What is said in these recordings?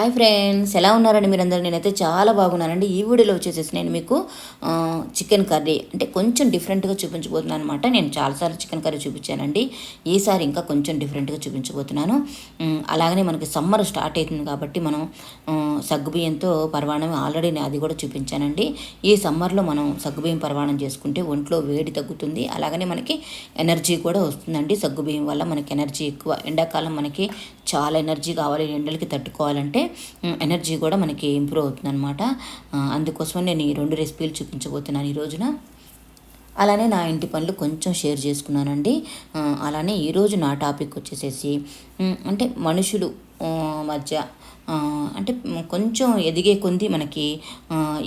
Hi friends ఎలా ఉన్నారండి మీరందరూ? నేనైతే చాలా బాగున్నానండి. ఈ వీడియోలో వచ్చేసేసి నేను మీకు చికెన్ కర్రీ అంటే కొంచెం డిఫరెంట్గా చూపించబోతున్నాను అనమాట నేను చాలాసార్లు చికెన్ కర్రీ చూపించానండి. ఈసారి ఇంకా కొంచెం డిఫరెంట్గా చూపించబోతున్నాను. అలాగనే మనకి సమ్మర్ స్టార్ట్ అవుతుంది కాబట్టి మనం సగ్గుబియ్యంతో పర్వాణం ఆల్రెడీ నేను అది కూడా చూపించానండి. ఈ సమ్మర్లో మనం సగ్గుబియ్యం పర్వాణం చేసుకుంటే ఒంట్లో వేడి తగ్గుతుంది. అలాగనే మనకి ఎనర్జీ కూడా వస్తుందండి. సగ్గుబియ్యం వల్ల మనకి ఎనర్జీ ఎక్కువ. ఎండాకాలం మనకి చాలా ఎనర్జీ కావాలి. ఎండలకి తట్టుకోవాలంటే ఎనర్జీ కూడా మనకి ఇంప్రూవ్ అవుతుంది అనమాట అందుకోసమని నేను ఈ రెండు రెసిపీలు చూపించబోతున్నాను ఈ రోజున. అలానే నా ఇంటి పనులు కొంచెం షేర్ చేసుకున్నానండి. అలానే ఈరోజు నా టాపిక్ వచ్చేసేసి అంటే మనుషులు మధ్య అంటే కొంచెం ఎదిగే కొంది మనకి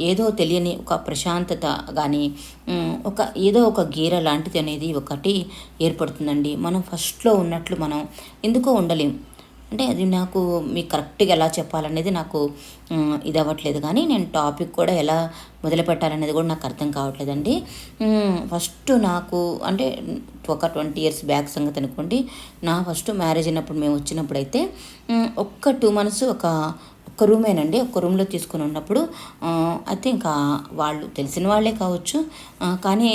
ఏదో తెలియని ఒక ప్రశాంతత కానీ ఒక ఏదో ఒక గీర లాంటిది అనేది ఒకటి ఏర్పడుతుందండి. మనం ఫస్ట్లో ఉన్నట్లు మనం ఎందుకో ఉండలేం. అంటే అది నాకు మీకు కరెక్ట్గా ఎలా చెప్పాలనేది నాకు ఇది అవ్వట్లేదు కానీ నేను టాపిక్ కూడా ఎలా మొదలు పెట్టాలనేది కూడా నాకు అర్థం కావట్లేదండి. ఫస్ట్ నాకు అంటే ఒక ట్వంటీ ఇయర్స్ బ్యాక్ సంగతి అనుకోండి. నా ఫస్ట్ మ్యారేజ్ అయినప్పుడు మేము వచ్చినప్పుడు అయితే ఒక్క టూ మంత్స్ ఒక ఒక్క రూమేనండి. ఒక్క రూమ్లో తీసుకుని ఉన్నప్పుడు అయితే ఇంకా వాళ్ళు తెలిసిన వాళ్ళే కావచ్చు. కానీ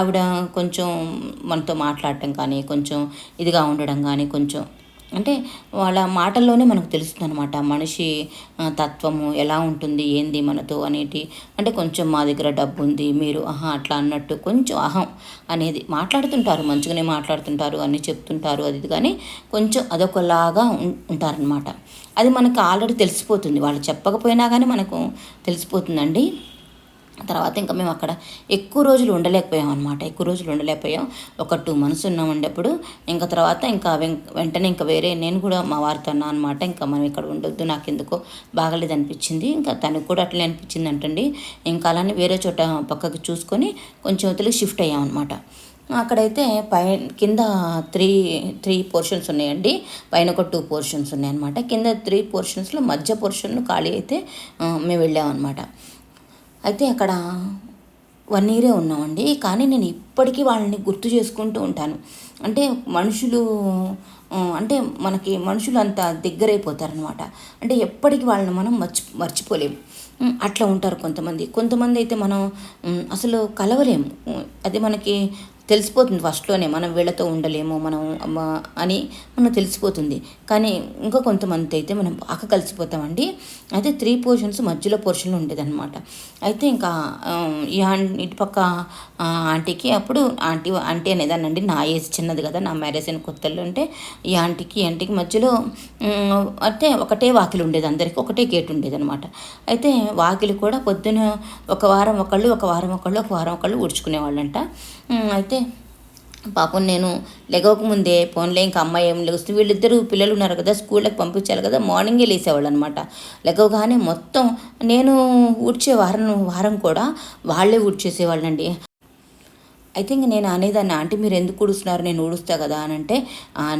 ఆవిడ కొంచెం మనతో మాట్లాడటం కానీ కొంచెం ఇదిగా ఉండడం కానీ కొంచెం అంటే వాళ్ళ మాటల్లోనే మనకు తెలుస్తుంది అనమాట మనిషి తత్వము ఎలా ఉంటుంది ఏంది మనతో అనేటి. అంటే కొంచెం మా దగ్గర డబ్బు ఉంది మీరు ఆహా అట్లా అన్నట్టు కొంచెం అహం అనేది. మాట్లాడుతుంటారు మంచిగానే మాట్లాడుతుంటారు అన్నీ చెప్తుంటారు అది కానీ కొంచెం అదొకలాగా ఉంటారనమాట అది మనకు ఆల్రెడీ తెలిసిపోతుంది. వాళ్ళు చెప్పకపోయినా కానీ మనకు తెలిసిపోతుందండి. తర్వాత ఇంకా మేము అక్కడ ఎక్కువ రోజులు ఉండలేకపోయాం అనమాట ఎక్కువ రోజులు ఉండలేకపోయాం. ఒక టూ మంత్స్ ఉన్నాం అప్పుడు ఇంకా తర్వాత ఇంకా వెంటనే ఇంకా వేరే నేను కూడా మా వారితో అన్నా అనమాట ఇంకా మనం ఇక్కడ ఉండొద్దు నాకు ఎందుకో బాగలేదు అనిపించింది ఇంకా తనకు కూడా అట్లే అనిపించింది అంటండి ఇంకా అలానే వేరే చోట పక్కకి చూసుకొని కొంచెం వదిలి షిఫ్ట్ అయ్యాం అనమాట అక్కడైతే పై కింద త్రీ త్రీ పోర్షన్స్ ఉన్నాయండి. పైన ఒక టూ పోర్షన్స్ ఉన్నాయన్నమాట కింద త్రీ పోర్షన్స్లో మధ్య పోర్షన్ ఖాళీ అయితే మేము వెళ్ళామన్నమాట అయితే అక్కడ వన్ ఇయరే ఉన్నామండి. కానీ నేను ఇప్పటికీ వాళ్ళని గుర్తు చేసుకుంటూ ఉంటాను. అంటే మనుషులు అంటే మనకి మనుషులు అంత దగ్గరైపోతారనమాట అంటే ఎప్పటికీ వాళ్ళని మనం మర్చి మర్చిపోలేము. అట్లా ఉంటారు కొంతమంది. కొంతమంది అయితే మనం అసలు కలవలేము. అది మనకి తెలిసిపోతుంది ఫస్ట్లోనే మనం వీళ్ళతో ఉండలేము మనం అని మనం తెలిసిపోతుంది. కానీ ఇంకా కొంతమంది అయితే మనం బాగా కలిసిపోతామండి. అయితే త్రీ పోర్షన్స్ మధ్యలో పోర్షన్లు ఉండేదన్నమాట. అయితే ఇంకా ఈ ఆన్- ఇటు పక్క ఆంటీకి అప్పుడు ఆంటీ ఆంటీ అనేదానండి నా ఏజ్ చిన్నది కదా నా మ్యారేజ్ అయిన కొత్తల్లో అంటే ఈ ఆంటీకి ఆంటీకి మధ్యలో అంటే ఒకటే వాకిలి ఉండేది అందరికీ ఒకటే గేట్ ఉండేది అనమాట అయితే వాకిలి కూడా పొద్దున ఒక వారం ఒకళ్ళు ఒక వారం ఒకళ్ళు ఒక వారం ఒకళ్ళు ఊడ్చుకునేవాళ్ళంట. అయితే పాపం నేను లెగవక ముందే ఫోన్లో ఇంకా అమ్మాయి ఏం లేస్తుంది? వీళ్ళిద్దరూ పిల్లలు ఉన్నారు కదా స్కూళ్ళకి పంపించాలి కదా మార్నింగే లేసేవాళ్ళు అనమాట లెగవగానే మొత్తం నేను ఊడ్చే వారం వారం కూడా వాళ్ళే ఊడ్చేసేవాళ్ళండి. అయితే ఇంక నేను అనేదాన్ని ఆంటీ మీరు ఎందుకు ఊడుస్తున్నారు? నేను ఊడుస్తా కదా అని అంటే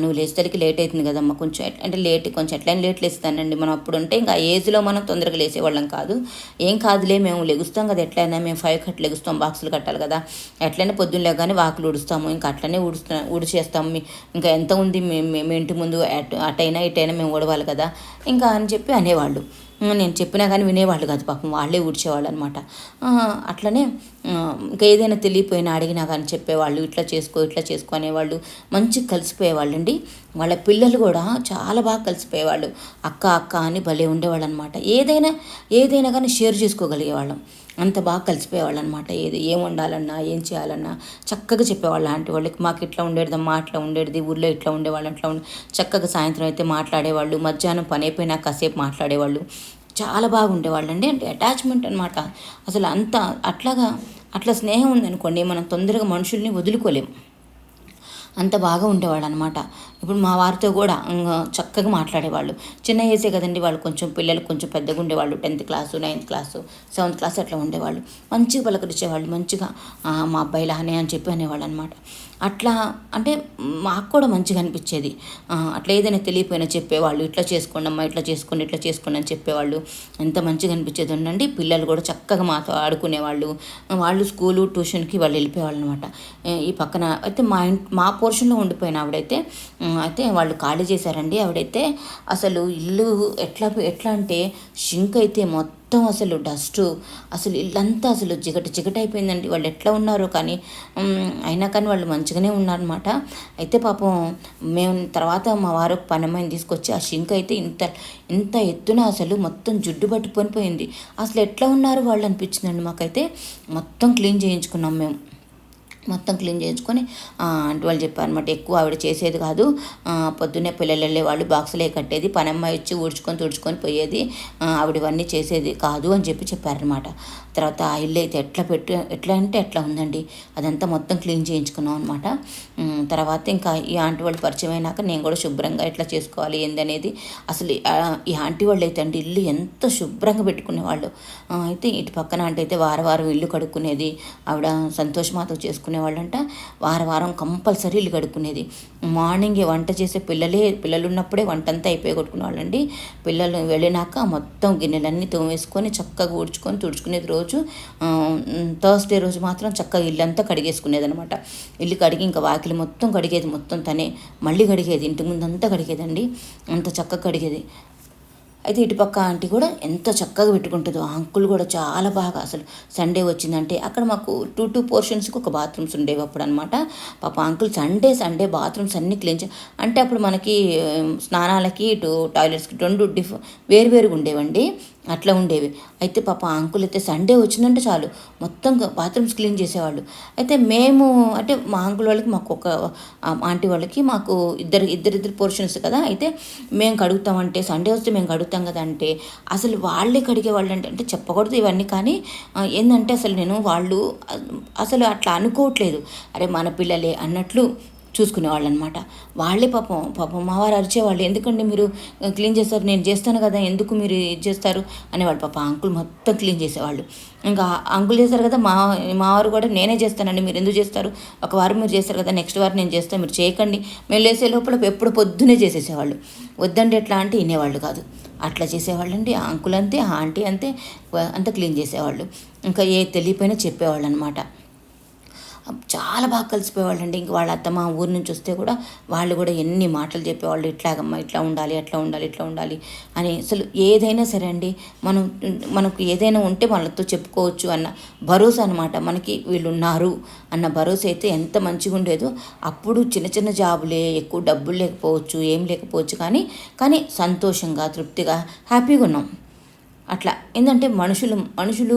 నువ్వు లేచేసరికి లేట్ అవుతుంది కదమ్మా కొంచెం ఎట్- అంటే లేట్ కొంచెం ఎట్లయినా లేట్ లేస్తానండి. మనం అప్పుడు ఉంటే ఇంకా ఏజ్లో మనం తొందరగా లేసేవాళ్ళం కాదు. ఏం కాదులే మేము లెగుస్తాం కదా ఎట్లయినా మేము ఫైవ్ కట్ లెగుస్తాం బాక్సులు కట్టాలి కదా. ఎట్లయినా పొద్దున్న లేగానే వాకులు ఊడుస్తాము ఇంకా అట్లనే ఊడుస్తా ఊడిచేస్తాము ఇంకా ఎంత ఉంది మేము మేము ఇంటి ముందు అటు అటైనా ఇటైనా మేము ఊడవాలి కదా ఇంకా అని చెప్పి అనేవాళ్ళు. నేను చెప్పినా కానీ వినేవాళ్ళు కాదు పాపం వాళ్ళే ఊడ్చేవాళ్ళు అనమాట అట్లనే ఇంకా ఏదైనా తెలియపోయినా అడిగినా కానీ చెప్పేవాళ్ళు ఇట్లా చేసుకో ఇట్లా చేసుకో అనేవాళ్ళు మంచిగా కలిసిపోయేవాళ్ళు అండి వాళ్ళ పిల్లలు కూడా చాలా బాగా కలిసిపోయేవాళ్ళు. అక్క అక్క అని భలే ఉండేవాళ్ళు అనమాట ఏదైనా ఏదైనా కానీ షేర్ చేసుకోగలిగేవాళ్ళం. అంత బాగా కలిసిపోయేవాళ్ళు అనమాట ఏది ఏం వండాలన్నా ఏం చేయాలన్నా చక్కగా చెప్పేవాళ్ళు ఆంటీ వాళ్ళకి మాకు ఇట్లా ఉండేదమ్మా అట్లా ఉండేది ఊర్లో ఇట్లా ఉండేవాళ్ళు అట్లా ఉండే చక్కగా సాయంత్రం అయితే మాట్లాడేవాళ్ళు మధ్యాహ్నం పని అయిపోయినా కాసేపు మాట్లాడేవాళ్ళు. చాలా బాగుండేవాళ్ళు అండి. అంటే అటాచ్మెంట్ అనమాట అసలు అంత అట్లాగా అట్లా స్నేహం ఉందనుకోండి మనం తొందరగా మనుషుల్ని వదులుకోలేం. అంత బాగా ఉండేవాళ్ళు అనమాట ఇప్పుడు మా వారితో కూడా చక్కగా మాట్లాడేవాళ్ళు. చిన్న ఏజే కదండి వాళ్ళు కొంచెం పిల్లలు కొంచెం పెద్దగా ఉండేవాళ్ళు. Tenth class ninth class seventh class అట్లా ఉండేవాళ్ళు. మంచిగా పలకరించేవాళ్ళు. మంచిగా మా అబ్బాయి లానే అని చెప్పి అనేవాళ్ళు అనమాట అట్లా అంటే మాకు కూడా మంచిగా అనిపించేది. అట్లా ఏదైనా తెలియపోయినా చెప్పేవాళ్ళు ఇట్లా చేసుకోండి అమ్మా ఇట్లా చేసుకోండి ఇట్లా చేసుకోండి అని చెప్పేవాళ్ళు. ఎంత మంచిగా అనిపించేది ఉండండి. పిల్లలు కూడా చక్కగా మాతో ఆడుకునేవాళ్ళు. వాళ్ళు స్కూలు ట్యూషన్కి వాళ్ళు వెళ్ళిపోయేవాళ్ళు అనమాట ఈ పక్కన అయితే మా ఇంటి మా పోర్షన్లో ఉండిపోయిన ఆవిడైతే అయితే వాళ్ళు ఖాళీ చేశారండి. ఆవిడైతే అసలు ఇల్లు ఎట్లా ఎట్లా అంటే షింక్ అయితే మొత్తం మొత్తం అసలు డస్ట్ అసలు ఇల్లంతా అసలు జిగట జిగట అయిపోయిందండి. వాళ్ళు ఎట్లా ఉన్నారో కానీ అయినా కానీ వాళ్ళు మంచిగానే ఉన్నారనమాట అయితే పాపం మేము తర్వాత మా వారు పనమ్మాయిని తీసుకొచ్చి ఆ షింక్ అయితే ఇంత ఇంత ఎత్తున అసలు మొత్తం జుడ్డు పట్టుకొని పోయింది. అసలు ఎట్లా ఉన్నారు వాళ్ళు అనిపించిందండి మాకైతే మొత్తం క్లీన్ చేయించుకున్నాం మేము. మొత్తం క్లీన్ చేయించుకొని అంటే వాళ్ళు చెప్పారనమాట ఎక్కువ ఆవిడ చేసేది కాదు పొద్దున్నే పిల్లలు వెళ్ళే వాళ్ళు బాక్సులే కట్టేది పనమ్మాయి వచ్చి ఊడ్చుకొని తుడుచుకొని పోయేది ఆవిడ ఇవన్నీ చేసేది కాదు అని చెప్పి చెప్పారనమాట తర్వాత ఆ ఇల్లు అయితే ఎట్లా పెట్టు ఎట్లా అంటే ఎట్లా ఉందండి అదంతా మొత్తం క్లీన్ చేయించుకున్నాం అనమాట తర్వాత ఇంకా ఈ ఆంటీ వాళ్ళు పరిచయం అయినాక నేను కూడా శుభ్రంగా ఎట్లా చేసుకోవాలి ఏందనేది అసలు ఈ ఆంటీ వాళ్ళు అయితే అండి ఇల్లు ఎంత శుభ్రంగా పెట్టుకునేవాళ్ళు అయితే ఇటు పక్కన అంటే అయితే వారం వారం ఇల్లు కడుక్కునేది ఆవిడ సంతోషమాతో వాళ్ళంట వారం వారం కంపల్సరీ ఇల్లు కడుక్కునేది. మార్నింగ్ వంట చేసే పిల్లలే పిల్లలు ఉన్నప్పుడే వంట అంతా అయిపోయి కొట్టుకునేవాళ్ళండి. పిల్లలు వెళ్ళినాక మొత్తం గిన్నెలన్నీ తోమేసుకొని చక్కగా ఊడ్చుకొని తుడుచుకునేది రోజు. రోజు థర్స్డే రోజు మాత్రం చక్కగా ఇల్లంతా కడిగేసుకునేది అనమాట ఇల్లు కడిగి ఇంకా వాకిలి మొత్తం కడిగేది మొత్తం తనే. మళ్ళీ కడిగేది ఇంటి ముందంతా కడిగేదండి. అంత చక్కగా కడిగేది. అయితే ఇటుపక్క ఆంటీ కూడా ఎంత చక్కగా పెట్టుకుంటుందో. ఆ అంకుల్ కూడా చాలా బాగా అసలు సండే వచ్చిందంటే అక్కడ మాకు టూ టూ పోర్షన్స్కి ఒక బాత్రూమ్స్ ఉండేవి అప్పుడు అనమాట పాప అంకుల్ సండే సండే బాత్రూమ్స్ అన్నీ క్లీన్ అంటే అప్పుడు మనకి స్నానాలకి ఇటు టాయిలెట్స్కి రెండు డిఫ్ వేరు వేరుగా ఉండేవండి. అట్లా ఉండేవి. అయితే పాప అంకుల్ అయితే సండే వచ్చిందంటే చాలు. మొత్తం బాత్రూమ్స్ క్లీన్ చేసేవాళ్ళు. అయితే మేము అంటే మా అంకుల్ వాళ్ళకి మాకు ఒక ఆంటీ వాళ్ళకి మాకు ఇద్దరు ఇద్దరిద్దరు పోర్షన్స్ కదా. అయితే మేము కడుగుతామంటే సండే వస్తే మేము కడుగుతాం కదా అంటే అసలు వాళ్ళే కడిగే వాళ్ళు అంటే అంటే చెప్పకూడదు ఇవన్నీ. కానీ ఏంటంటే అసలు నేను వాళ్ళు అసలు అట్లా అనుకోవట్లేదు. అరే మన పిల్లలే అన్నట్లు చూసుకునేవాళ్ళు అనమాట వాళ్ళే పాపం పాపం మావారు అరిచేవాళ్ళు. ఎందుకండి మీరు క్లీన్ చేస్తారు నేను చేస్తాను కదా ఎందుకు మీరు ఇది చేస్తారు? అనేవాళ్ళు పాప. అంకుల్ మొత్తం క్లీన్ చేసేవాళ్ళు. ఇంకా అంకుల్ చేస్తారు కదా మా మావారు కూడా నేనే చేస్తానండి మీరు ఎందుకు చేస్తారు? ఒక వారం మీరు చేస్తారు కదా నెక్స్ట్ వారం నేను చేస్తాను మీరు చేయకండి. మేము లేసే లోపల ఎప్పుడు పొద్దునే చేసేసేవాళ్ళు. వద్దండి ఎట్లా అంటే వినేవాళ్ళు కాదు. అట్లా చేసేవాళ్ళండి. అండి అంకుల్ అంతే ఆంటీ అంతే అంత క్లీన్ చేసేవాళ్ళు. ఇంకా ఏ తెలియపోయినా చెప్పేవాళ్ళు అనమాట చాలా బాగా కలిసిపోయేవాళ్ళండి. ఇంక వాళ్ళ అత్తమ్మ ఊరి నుంచి వస్తే కూడా వాళ్ళు కూడా ఎన్ని మాటలు చెప్పేవాళ్ళు ఇట్లాగమ్మా ఇట్లా ఉండాలి అట్లా ఉండాలి ఇట్లా ఉండాలి అని. అసలు ఏదైనా సరే అండి మనం మనకు ఏదైనా ఉంటే వాళ్ళతో చెప్పుకోవచ్చు అన్న భరోసా అనమాట మనకి వీళ్ళు ఉన్నారు అన్న భరోసా అయితే ఎంత మంచిగా ఉండేదో అప్పుడు చిన్న చిన్న జాబులే ఎక్కువ డబ్బులు లేకపోవచ్చు ఏం లేకపోవచ్చు కానీ కానీ సంతోషంగా తృప్తిగా హ్యాపీగా ఉన్నాం. అట్లా. ఏంటంటే మనుషులు మనుషులు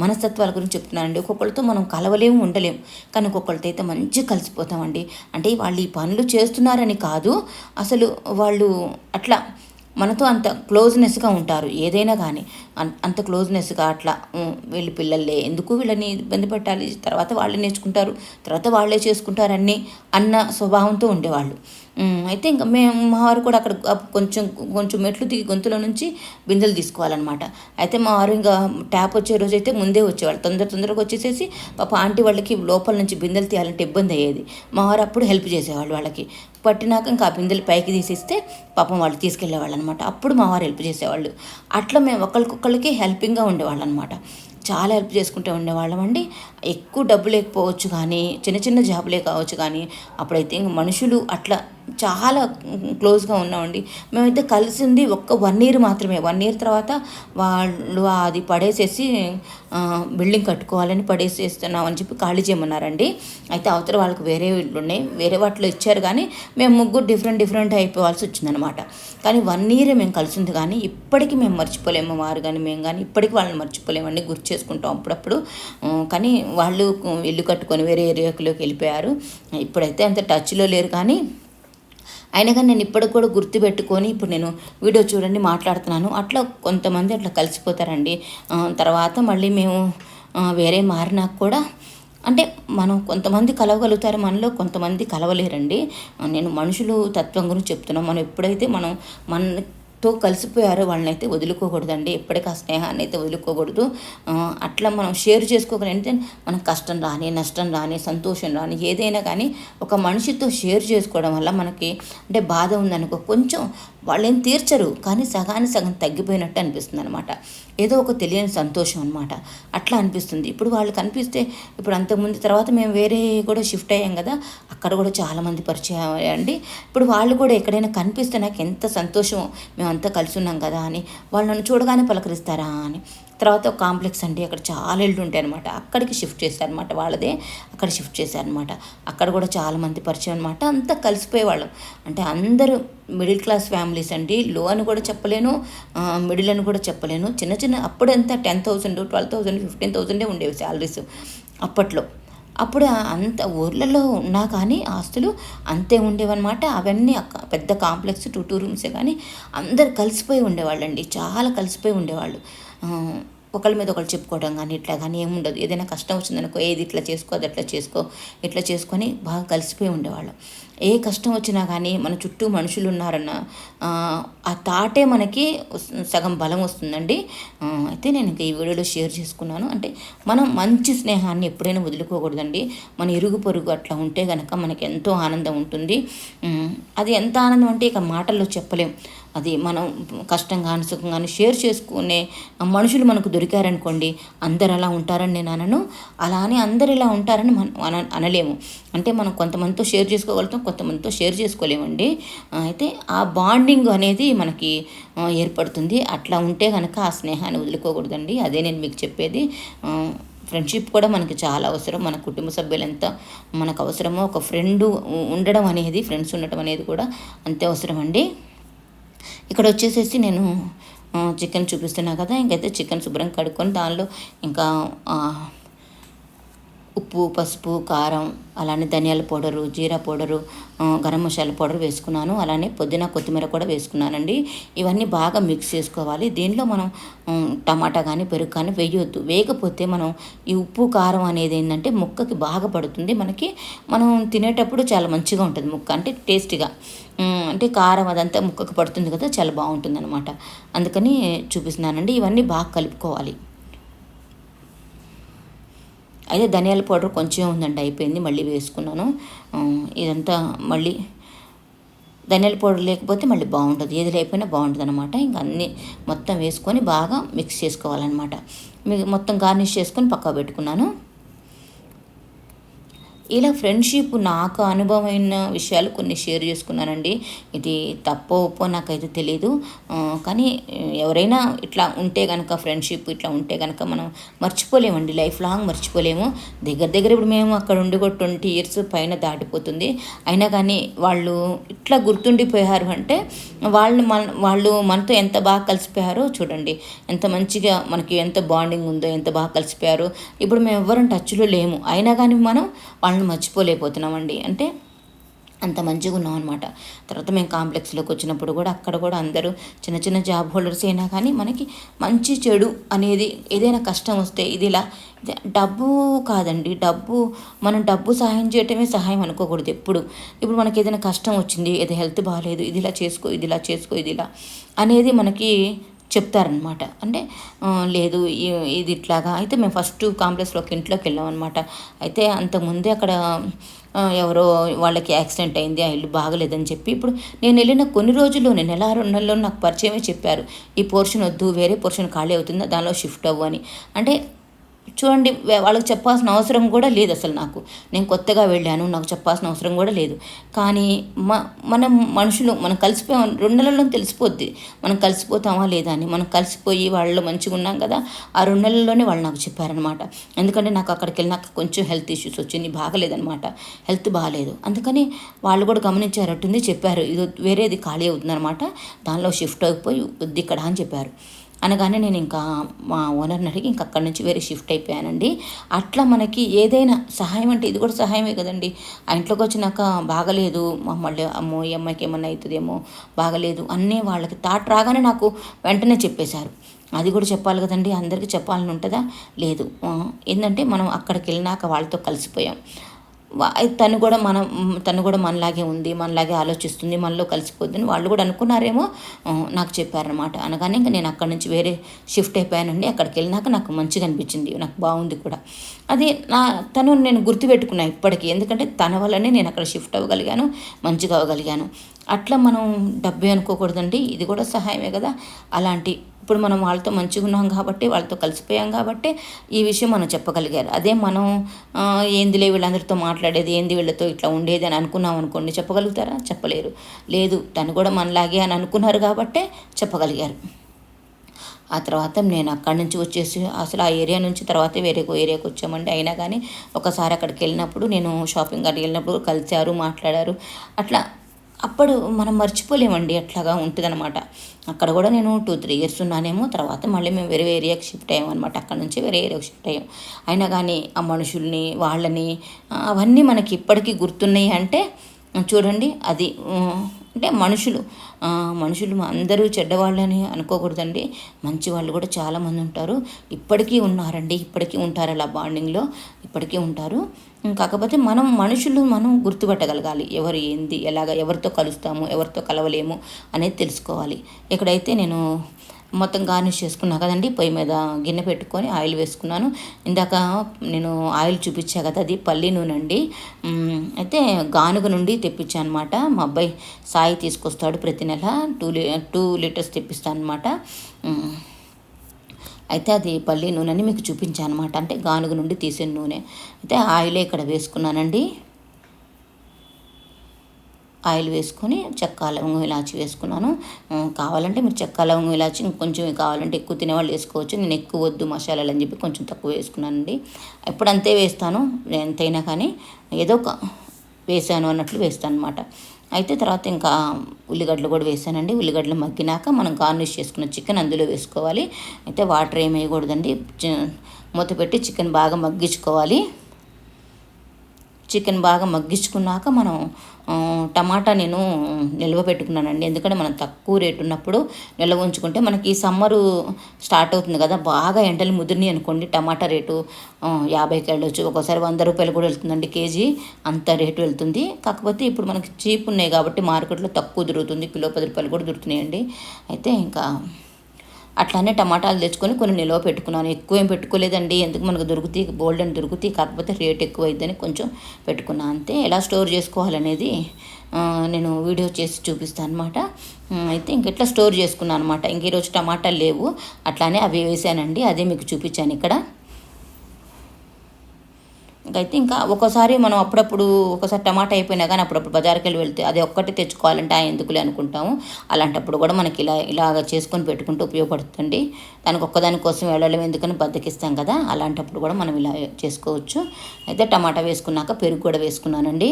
మనస్తత్వాల గురించి చెప్తున్నానండి ఒక్కొక్కరితో మనం కలవలేము ఉండలేము. కానీ ఒక్కొక్కరితో అయితే మంచిగా కలిసిపోతామండి. అంటే వాళ్ళు ఈ పనులు చేస్తున్నారని కాదు. అసలు వాళ్ళు అట్లా మనతో అంత క్లోజ్నెస్గా ఉంటారు. ఏదైనా కానీ. అంత క్లోజ్నెస్గా అట్లా వీళ్ళు పిల్లలే ఎందుకు వీళ్ళని ఇబ్బంది పెట్టాలి? తర్వాత వాళ్ళే నేర్చుకుంటారు తర్వాత వాళ్ళే చేసుకుంటారని అన్న స్వభావంతో ఉండేవాళ్ళు. అయితే ఇంకా మేము మా వారు కూడా అక్కడ కొంచెం కొంచెం మెట్లు దిగి గొంతులో నుంచి బిందెలు తీసుకోవాలన్నమాట. అయితే మా వారు ఇంకా ట్యాప్ వచ్చే రోజు అయితే ముందే వచ్చేవాళ్ళు. తొందర తొందరగా వచ్చేసేసి పాప ఆంటీ వాళ్ళకి లోపల నుంచి బిందెలు తీయాలంటే ఇబ్బంది అయ్యేది. మా వారు అప్పుడు హెల్ప్ చేసేవాళ్ళు వాళ్ళకి. పట్టినాక ఇంకా ఆ పిందెలు పైకి తీసేస్తే పాపం వాళ్ళు తీసుకెళ్ళేవాళ్ళు అనమాట అప్పుడు మా వారు హెల్ప్ చేసేవాళ్ళు. అట్లా మేము ఒకరికొకరికి హెల్పింగ్గా ఉండేవాళ్ళు అనమాట చాలా హెల్ప్ చేసుకుంటూ ఉండేవాళ్ళం అండి. ఎక్కువ డబ్బు లేకపోవచ్చు కానీ చిన్న చిన్న జాబులే కావచ్చు కానీ అప్పుడైతే మనుషులు అట్లా చాలా క్లోజ్గా ఉన్నామండి. మేమైతే కలిసింది ఒక్క వన్ ఇయర్ మాత్రమే. వన్ ఇయర్ తర్వాత వాళ్ళు అది పడేసేసి బిల్డింగ్ కట్టుకోవాలని పడేసేస్తున్నాం అని చెప్పి ఖాళీ చేయమన్నారండి. అయితే అవతల వాళ్ళకి వేరే ఇళ్ళు ఉన్నాయి. వేరే వాటిలో ఇచ్చారు కానీ మేము ముగ్గురు డిఫరెంట్ డిఫరెంట్ అయిపోవాల్సి వచ్చిందనమాట కానీ వన్ ఇయర్ మేము కలిసింది కానీ ఇప్పటికీ మేము మర్చిపోలేము. వారు కానీ మేము కానీ ఇప్పటికీ వాళ్ళని మర్చిపోలేమండి. గుర్తు చేసుకుంటాం అప్పుడప్పుడు. కానీ వాళ్ళు ఇల్లు కట్టుకొని వేరే ఏరియాలోకి వెళ్ళిపోయారు. ఇప్పుడైతే అంత టచ్లో లేరు కానీ అయినా కానీ నేను ఇప్పటికి కూడా గుర్తుపెట్టుకొని ఇప్పుడు నేను వీడియో చూడండి మాట్లాడుతున్నాను. అట్లా కొంతమంది అట్లా కలిసిపోతారండి. తర్వాత మళ్ళీ మేము వేరే మారినా కూడా అంటే మనం కొంతమంది కలవగలుగుతారు మనలో కొంతమంది కలవలేరండి. నేను మనుషులు తత్వం గురించి చెప్తున్నాను మనం ఎప్పుడైతే మనం మన తో కలిసిపోయారో వాళ్ళని అయితే వదులుకోకూడదండి. ఎప్పటికీ ఆ స్నేహాన్ని అయితే వదులుకోకూడదు అట్లా మనం షేర్ చేసుకోగలంటే మనం కష్టం రాని నష్టం రాని సంతోషం రాని ఏదైనా కానీ ఒక మనిషితో షేర్ చేసుకోవడం వల్ల మనకి అంటే బాధ ఉందనుకో కొంచెం వాళ్ళేం తీర్చరు కానీ సగాన్ని సగం తగ్గిపోయినట్టు అనిపిస్తుంది అనమాట ఏదో ఒక తెలియని సంతోషం అనమాట అట్లా అనిపిస్తుంది. ఇప్పుడు వాళ్ళు కనిపిస్తే ఇప్పుడు అంతకుముందు తర్వాత మేము వేరే కూడా షిఫ్ట్ అయ్యాం కదా అక్కడ కూడా చాలామంది పరిచయం అయ్యండి. ఇప్పుడు వాళ్ళు కూడా ఎక్కడైనా కనిపిస్తే నాకు ఎంత సంతోషం మేమంతా కలిసి ఉన్నాం కదా అని వాళ్ళు నన్ను చూడగానే పలకరిస్తారా అని. తర్వాత ఒక కాంప్లెక్స్ అండి అక్కడ చాలా ఇళ్ళు ఉంటాయి అనమాట అక్కడికి షిఫ్ట్ చేశారనమాట వాళ్ళదే. అక్కడ షిఫ్ట్ చేశారనమాట అక్కడ కూడా చాలామంది పరిచయం అనమాట అంతా కలిసిపోయేవాళ్ళం అంటే అందరూ మిడిల్ క్లాస్ ఫ్యామిలీస్ అండి. లో అని కూడా చెప్పలేను మిడిల్ అని కూడా చెప్పలేను. చిన్న చిన్న అప్పుడంతా ten thousand twelve thousand fifteen థౌసండే ఉండేవి శాలరీస్ అప్పట్లో. అప్పుడు అంత ఊర్లలో ఉన్నా కానీ ఆస్తులు అంతే ఉండేవన్నమాట. అవన్నీ పెద్ద కాంప్లెక్స్ టూ టూ రూమ్సే కానీ అందరు కలిసిపోయి ఉండేవాళ్ళండి. చాలా కలిసిపోయి ఉండేవాళ్ళు. ఒకళ్ళ మీద ఒకళ్ళు చెప్పుకోవడం కానీ ఇట్లా కానీ ఏముండదు. ఏదైనా కష్టం వచ్చిందనుకో ఏది ఇట్లా చేసుకో అది అట్లా చేసుకో ఇట్లా చేసుకొని బాగా కలిసిపోయి ఉండేవాళ్ళం. ఏ కష్టం వచ్చినా కానీ మన చుట్టూ మనుషులు ఉన్నారన్న ఆ తాటే మనకి సగం బలం వస్తుందండి. అయితే నేను ఇంకా ఈ వీడియోలో షేర్ చేసుకున్నాను. అంటే మనం మంచి స్నేహాన్ని ఎప్పుడైనా వదులుకోకూడదండి. మన ఇరుగు పొరుగు అట్లా ఉంటే కనుక మనకి ఎంతో ఆనందం ఉంటుంది. అది ఎంత ఆనందం అంటే ఇక మాటల్లో చెప్పలేం. అది మనం కష్టం కానీ సుఖం కానీ షేర్ చేసుకునే మనుషులు మనకు దొరికారనుకోండి అందరు అలా ఉంటారని నేను అనను అలా అని అందరు ఇలా ఉంటారని మనం అనలేము. అంటే మనం కొంతమందితో షేర్ చేసుకోగలుగుతాం కొంతమందితో షేర్ చేసుకోలేమండి. అయితే ఆ బాండింగ్ అనేది మనకి ఏర్పడుతుంది. అట్లా ఉంటే కనుక ఆ స్నేహాన్ని వదులుకోకూడదండి. అదే నేను మీకు చెప్పేది. ఫ్రెండ్షిప్ కూడా మనకి చాలా అవసరం. మన కుటుంబ సభ్యులు ఎంత మనకు అవసరమో ఒక ఫ్రెండ్ ఉండడం అనేది ఫ్రెండ్స్ ఉండటం అనేది కూడా అంతే అవసరం అండి ఇక్కడ వచ్చేసేసి నేను చికెన్ చూపిస్తున్నా కదా ఇంకైతే చికెన్ శుభ్రం కడుక్కొని దానిలో ఇంకా ఉప్పు పసుపు కారం అలానే ధనియాల powder jeera powder garam masala powder వేసుకున్నాను. అలానే పుదీనా కొత్తిమీర కూడా వేసుకున్నానండి. ఇవన్నీ బాగా మిక్స్ చేసుకోవాలి. దీనిలో మనం టమాటా కానీ పెరుగు కానీ వేయొద్దు. వేయకపోతే మనం ఈ ఉప్పు కారం అనేది ఏంటంటే ముక్కకి బాగా పడుతుంది. మనకి మనం తినేటప్పుడు చాలా మంచిగా ఉంటుంది ముక్క అంటే టేస్టీగా. అంటే కారం అదంతా ముక్కకు పడుతుంది కదా చాలా బాగుంటుంది అనమాట అందుకని చూపిస్తున్నానండి. ఇవన్నీ బాగా కలుపుకోవాలి. అయితే ధనియాల పౌడర్ కొంచెం ఉందండి అయిపోయింది. మళ్ళీ వేసుకున్నాను. ఇదంతా మళ్ళీ ధనియాల పౌడర్ లేకపోతే మళ్ళీ బాగుంటుంది ఏది లేకపోయినా బాగుంటుంది అనమాట ఇంకా అన్నీ మొత్తం వేసుకొని బాగా మిక్స్ చేసుకోవాలన్నమాట. మొత్తం గార్నిష్ చేసుకొని పక్కా పెట్టుకున్నాను. ఇలా ఫ్రెండ్షిప్ నాకు అనుభవమైన విషయాలు కొన్ని షేర్ చేసుకున్నానండి. ఇది తప్పో ఒప్పో నాకైతే తెలియదు కానీ ఎవరైనా ఇట్లా ఉంటే కనుక ఫ్రెండ్షిప్ ఇట్లా ఉంటే కనుక మనం మర్చిపోలేమండి. లైఫ్ లాంగ్ మర్చిపోలేము. దగ్గర దగ్గర ఇప్పుడు మేము అక్కడ ఉండి కూడా ట్వంటీ ఇయర్స్ పైన దాటిపోతుంది. అయినా కానీ వాళ్ళు ఇట్లా గుర్తుండిపోయారు అంటే వాళ్ళు మన వాళ్ళు మనతో ఎంత బాగా కలిసిపోయారో చూడండి. ఎంత మంచిగా మనకి ఎంత బాండింగ్ ఉందో ఎంత బాగా కలిసిపోయారో. ఇప్పుడు మేము ఎవరం టచ్లో లేము. అయినా కానీ మనం వాళ్ళని మర్చిపోలేకపోతున్నామండి. అంటే అంత మంచిగా ఉన్నాం అనమాట తర్వాత మేము కాంప్లెక్స్లోకి వచ్చినప్పుడు కూడా అక్కడ కూడా అందరూ చిన్న చిన్న జాబ్ హోల్డర్స్ అయినా కానీ మనకి మంచి చెడు అనేది ఏదైనా కష్టం వస్తే ఇది ఇలా డబ్బు కాదండి. డబ్బు మనం డబ్బు సహాయం చేయటమే సహాయం అనుకోకూడదు ఎప్పుడు. ఇప్పుడు మనకి ఏదైనా కష్టం వచ్చింది ఏదో హెల్త్ బాగాలేదు ఇది ఇలా చేసుకో ఇది ఇలా చేసుకో ఇది ఇలా అనేది మనకి చెప్తారనమాట అంటే లేదు ఇది ఇట్లాగా. అయితే మేము ఫస్ట్ కాంప్లెక్స్లోకి ఇంట్లోకి వెళ్ళాం అనమాట అయితే అంతకుముందే అక్కడ ఎవరో వాళ్ళకి యాక్సిడెంట్ అయింది ఆ ఇల్లు బాగలేదని చెప్పి ఇప్పుడు నేను వెళ్ళిన కొన్ని రోజులు నేను నెల రెండు నెలల్లో నాకు పరిచయమే చెప్పారు. ఈ పోర్షన్ వద్దు వేరే పోర్షన్ ఖాళీ అవుతుంది దానిలో షిఫ్ట్ అవ్వు అని. అంటే చూడండి వాళ్ళకి చెప్పాల్సిన అవసరం కూడా లేదు అసలు నాకు. నేను కొత్తగా వెళ్ళాను నాకు చెప్పాల్సిన అవసరం కూడా లేదు. కానీ మ మనం మనుషులు మనం కలిసిపోయాం రెండు నెలల్లో తెలిసిపోద్ది. మనం కలిసిపోతామా లేదా అని. మనం కలిసిపోయి వాళ్ళు మంచిగా ఉన్నాం కదా ఆ రెండు నెలల్లోనే వాళ్ళు నాకు చెప్పారనమాట ఎందుకంటే నాకు అక్కడికి వెళ్ళినాక కొంచెం హెల్త్ ఇష్యూస్ వచ్చింది బాగలేదనమాట హెల్త్ బాగాలేదు. అందుకని వాళ్ళు కూడా గమనించారట్టుంది చెప్పారు. ఇది వేరేది ఖాళీ అవుతుందనమాట దానిలో షిఫ్ట్ అయిపోయి వద్దు ఇక్కడ అని చెప్పారు. అనగానే నేను ఇంకా మా ఓనర్ని అడిగి ఇంక అక్కడి నుంచి వేరే షిఫ్ట్ అయిపోయానండి. అట్లా మనకి ఏదైనా సహాయం అంటే ఇది కూడా సహాయమే కదండి. ఆ ఇంట్లోకి వచ్చినాక బాగలేదు మళ్ళీ అమ్మో ఈ అమ్మాయికి ఏమన్నా అవుతుందేమో బాగలేదు అన్నీ వాళ్ళకి థాట్ రాగానే నాకు వెంటనే చెప్పేశారు. అది కూడా చెప్పాలి కదండి అందరికీ చెప్పాలని ఉంటుందా? లేదు. ఏంటంటే మనం అక్కడికి వెళ్ళినాక వాళ్ళతో కలిసిపోయాం. తను కూడా మన తను కూడా మనలాగే ఉంది మనలాగే ఆలోచిస్తుంది మనలో కలిసిపోద్దని వాళ్ళు కూడా అనుకున్నారేమో నాకు చెప్పారనమాట అనగానే ఇంకా నేను అక్కడ నుంచి వేరే షిఫ్ట్ అయిపోయానండి అక్కడికి వెళ్ళినాక నాకు మంచిగా అనిపించింది నాకు బాగుంది కూడా. అది నా తను నేను గుర్తుపెట్టుకున్నా ఇప్పటికీ. ఎందుకంటే తన వల్లనే నేను అక్కడ షిఫ్ట్ అవ్వగలిగాను మంచిగా అవ్వగలిగాను. అట్లా మనం డబ్బే అనుకోకూడదండి. ఇది కూడా సహాయమే కదా. అలాంటి ఇప్పుడు మనం వాళ్ళతో మంచిగా ఉన్నాం కాబట్టి వాళ్ళతో కలిసిపోయాం కాబట్టి ఈ విషయం మనం చెప్పగలిగారు. అదే మనం ఏందిలే వీళ్ళందరితో మాట్లాడేది ఏంది వీళ్ళతో ఇట్లా ఉండేది అని అనుకున్నాం అనుకోండి చెప్పగలుగుతారా? చెప్పలేరు. లేదు తను కూడా మనలాగే అని అనుకున్నారు కాబట్టే చెప్పగలిగారు. ఆ తర్వాత నేను అక్కడి నుంచి వచ్చేసి అసలు ఆ ఏరియా నుంచి తర్వాత వేరే ఏరియాకి వచ్చామండి. అయినా కానీ ఒకసారి అక్కడికి వెళ్ళినప్పుడు నేను షాపింగ్ అక్కడికి వెళ్ళినప్పుడు కలిశారు మాట్లాడారు. అట్లా అప్పుడు మనం మర్చిపోలేమండి అట్లాగా ఉంటుందన్నమాట. అక్కడ కూడా నేను టూ త్రీ ఇయర్స్ ఉన్నానేమో తర్వాత మళ్ళీ మేము వేరే ఏరియాకి షిఫ్ట్ అయ్యామన్నమాట అక్కడ నుంచి వేరే ఏరియాకి షిఫ్ట్ అయ్యాం. అయినా కానీ ఆ మనుషుల్ని వాళ్ళని అవన్నీ మనకి ఇప్పటికీ గుర్తున్నాయి అంటే చూడండి అది అంటే మనుషులు. మనుషులు అందరూ చెడ్డవాళ్ళని అనుకోకూడదండి. మంచి వాళ్ళు కూడా చాలామంది ఉంటారు. ఇప్పటికీ ఉన్నారండి. ఇప్పటికీ ఉంటారు అలా బాండింగ్లో ఇప్పటికీ ఉంటారు. కాకపోతే మనం మనుషులు మనం గుర్తుపట్టగలగాలి. ఎవరు ఏంది? ఎలాగ? ఎవరితో కలుస్తాము? ఎవరితో కలవలేము? అనేది తెలుసుకోవాలి. ఎక్కడైతే నేను మొత్తం గార్నిష్ చేసుకున్నా కదండి. పొయ్యి మీద గిన్నె పెట్టుకొని ఆయిల్ వేసుకున్నాను. ఇందాక నేను ఆయిల్ చూపించా కదా అది పల్లి నూనె అండి. అయితే గానుగ నుండి తెప్పించాను అనమాట మా అబ్బాయి సాయి తీసుకొస్తాడు ప్రతి నెల. టూ లీ టూ లీటర్స్ తెప్పిస్తాను అనమాట అయితే అది పల్లి నూనెని మీకు చూపించాను అనమాట అంటే గానుగ నుండి తీసిన నూనె. అయితే ఆయిలే ఇక్కడ వేసుకున్నానండి. ఆయిల్ వేసుకొని చెక్క లవంగం ఇలాచి వేసుకున్నాను. కావాలంటే మీరు చెక్క లవంగం ఇలాచి ఇంకొంచెం కావాలంటే ఎక్కువ తినేవాళ్ళు వేసుకోవచ్చు. నేను ఎక్కువ వద్దు మసాలాలు అని చెప్పి కొంచెం తక్కువ వేసుకున్నానండి. ఎప్పుడు అంతే వేస్తాను ఎంతైనా కానీ ఏదో ఒక వేసాను అన్నట్లు వేస్తాను అనమాట అయితే తర్వాత ఇంకా ఉల్లిగడ్డలు కూడా వేసానండి. ఉల్లిగడ్డలు మగ్గినాక మనం గార్నిష్ చేసుకున్న చికెన్ అందులో వేసుకోవాలి. అయితే వాటర్ ఏమి వేయకూడదండి. మూత పెట్టి చికెన్ బాగా మగ్గించుకోవాలి. చికెన్ బాగా మగ్గించుకున్నాక మనం టమాటా నేను నిల్వ పెట్టుకున్నానండి. ఎందుకంటే మనం తక్కువ రేటు ఉన్నప్పుడు నిల్వ ఉంచుకుంటే మనకి ఈ సమ్మరు స్టార్ట్ అవుతుంది కదా బాగా ఎండలు ముదిరినాయి అనుకోండి. టమాటా రేటు యాభైకి వెళ్ళొచ్చు ఒకసారి వంద రూపాయలు కూడా వెళ్తుందండి కేజీ. అంత రేటు వెళ్తుంది. కాకపోతే ఇప్పుడు మనకి చీప్ ఉన్నాయి కాబట్టి మార్కెట్లో తక్కువ దొరుకుతుంది. కిలో పది రూపాయలు కూడా దొరుకుతున్నాయండి. అయితే ఇంకా అట్లానే టమాటాలు తెచ్చుకొని కొన్ని నిల్వ పెట్టుకున్నాను. ఎక్కువ ఏం పెట్టుకోలేదండి. ఎందుకు మనకు దొరుకుతాయి? బోల్డ్ అని దొరుకుతాయి. కాకపోతే రేట్ ఎక్కువ అయిద్దని కొంచెం పెట్టుకున్నాను అంతే. ఎలా స్టోర్ చేసుకోవాలనేది నేను వీడియో చేసి చూపిస్తాను అనమాట అయితే ఇంక ఇట్లా స్టోర్ చేసుకున్నాను అనమాట ఇంక ఈరోజు టమాటాలు లేవు. అట్లానే అవి వేసానండి. అదే మీకు చూపించాను ఇక్కడ. అయితే ఇంకా ఒక్కోసారి మనం అప్పుడప్పుడు ఒకసారి టమాటా అయిపోయినా కానీ అప్పుడప్పుడు బజార్కి వెళ్ళి వెళ్తే అది ఒక్కటి తెచ్చుకోవాలంటే ఆ ఎందుకులే అనుకుంటాము. అలాంటప్పుడు కూడా మనకి ఇలా ఇలాగ చేసుకొని పెట్టుకుంటూ ఉపయోగపడుతుంది. దానికి ఒక్కదాని కోసం వెళ్ళడం ఎందుకని బద్దకిస్తాం కదా? అలాంటప్పుడు కూడా మనం ఇలా చేసుకోవచ్చు. అయితే టమాటా వేసుకున్నాక పెరుగు కూడా వేసుకున్నానండి.